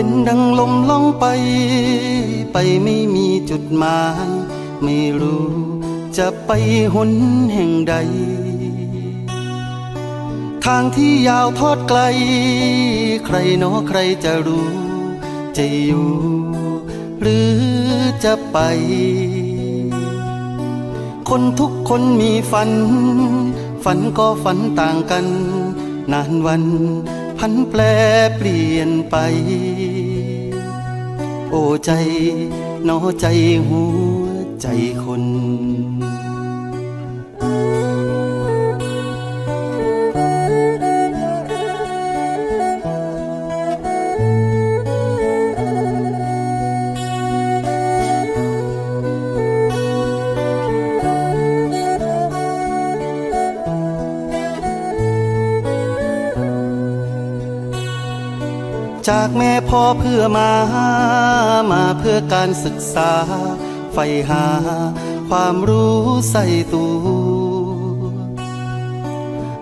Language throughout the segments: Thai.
ป็นดังลมล่องไป ไปไม่มีจุดหมาย ไม่รู้จะไปหนแห่งใด ทางที่ยาวทอดไกล ใครหนอใครจะรู้ จะอยู่ หรือจะไป คนทุกคนมีฝัน ฝันก็ฝันต่างกัน นานวันพันแปรเปลี่ยนไป โอ้ใจนอใจหัวใจคน จากแม่พ่อเพื่อมา มาเพื่อการศึกษาใฝ่หา ความรู้ใส่ตัว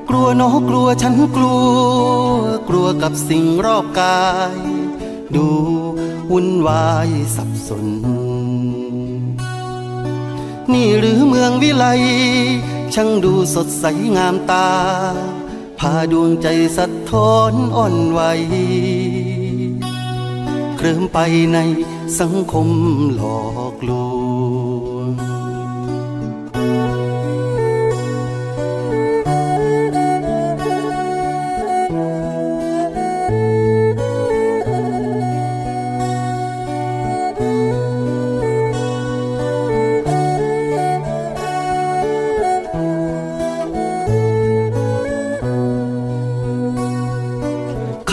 กลัวนอกลัวฉันกลัว กลัวกับสิ่งรอบกาย ดูวุ่นวายสับสน นี่หรือเมืองวิไลช่างดูสดใสงามตา พาดวงใจสะท้ อนอ่อนไหวเคลื่อนไปในสังคมหลอก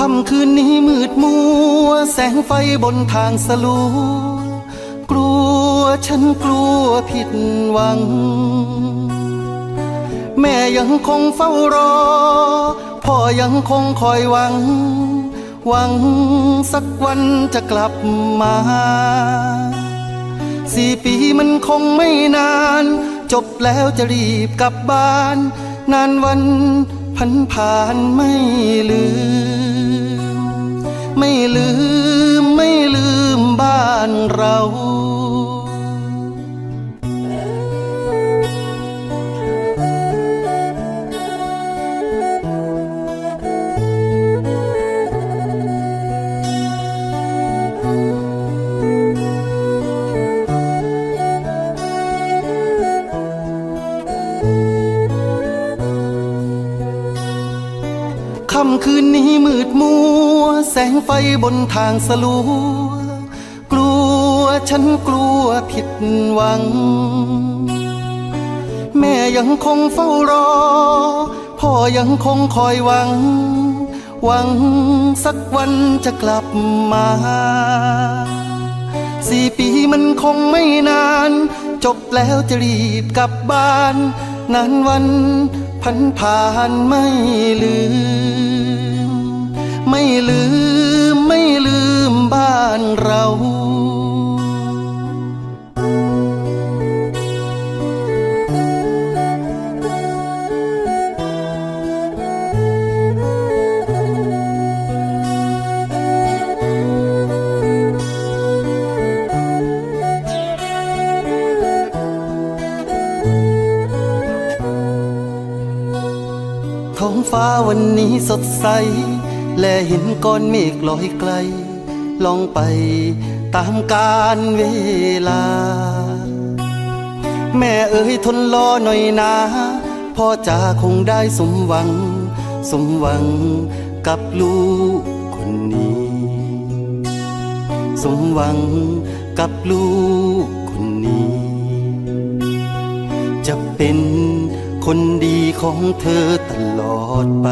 ค่ำคืนนี้มืดมัว แสงไฟบนทางสลัวกลัวฉันกลัวผิดหวัง แม่ยังคงเฝ้ารอ พ่อยังคงคอยหวัง หวังสักวันจะกลับมาสี่ปีมันคงไม่นาน จบแล้วจะรีบกลับบ้าน นานวันพันผ่านไม่ลืม ไม่ลืมไม่ลืมบ้านเรา ค่ำคืนนี้มืดมัว แสงไฟบนทางสลัว กลัวฉันกลัวผิดหวัง แม่ยังคงเฝ้ารอ พ่อยังคงคอยหวัง หวังสักวันจะกลับมาสี่ปีมันคงไม่นาน จบแล้วจะรีบกลับบ้าน นานวัน พันผ่านไม่ลืม ไม่ลืม ไม่ลืมบ้านเรา ฟ้าวันนี้สดใส และเห็นก้อนเมฆลอยไกล ลองไปตามกาลเวลา แม่เอ๋ยทนรอหน่อยนะพ่อจ๋าคงได้สมหวัง สมหวังกับลูกคนนี้ สมหวังกับลูกคนนี้ จะเป็น คนดีของเธอตลอดไป